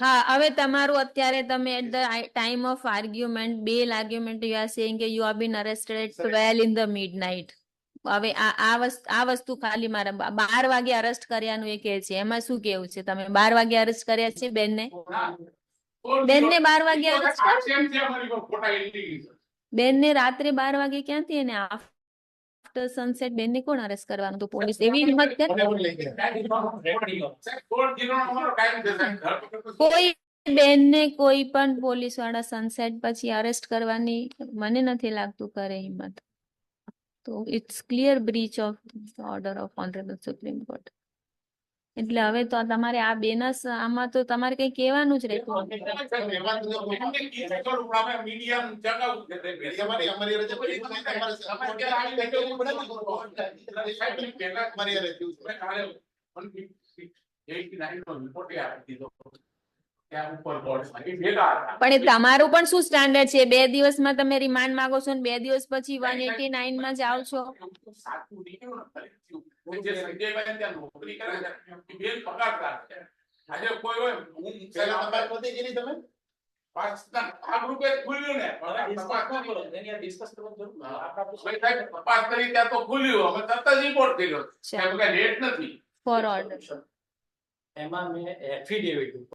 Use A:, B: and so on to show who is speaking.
A: હા હવે તમારું અત્યારે તમે at the time of argument bail argument you are saying કે you are been arrested at twelve in the midnight હવે આ આ વસ્તુ આ વસ્તુ ખાલી મારા બાર વાગે અરેસ્ટ કર્યાનું એ કે છે. એમાં શું કેવું છે? તમે બાર વાગે અરેસ્ટ કર્યા છે બેનને? બેનને બાર વાગે અરેસ્ટ? બેનને રાત્રે બાર વાગે ક્યાંથી એને આફ્ટર સનસેટ બેનને કોણ અરેસ્ટ કરવાનું? તો પોલીસ. એવી હિંમત કરે કોઈ બેનને કોઈ પણ પોલીસવાળા સનસેટ પછી અરેસ્ટ કરવાની મને નથી લાગતું કરે હિંમત. તો it's clear breach of order of honourable Supreme Court એટલે હવે તો તમારે આ બેનસ આમાં તો તમારે કઈ કહેવાનું જ રહેતું. પણ તમારું પણ શું સ્ટાન્ડર્ડ છે? બે દિવસમાં તમે રિમાન્ડ માંગો છો ને બે દિવસ પછી વન એટી નાઇનમાં જાઓ છો
B: આજે કોઈ હોય હું પેલા
C: તપાસ પતી ગઈ તમે?
B: પાકિસ્તાન આ ગ્રુપે જ ખુલ્યું ને. તપાસ ન કરો. કરી ત્યાં તો ખુલ્યું અમે તરત જ રિપોર્ટ કર્યો.
A: ચાલો
B: કે રેટ નથી.
A: ફોર ઓર્ડર
D: એમાં મેં એફિડેવિટ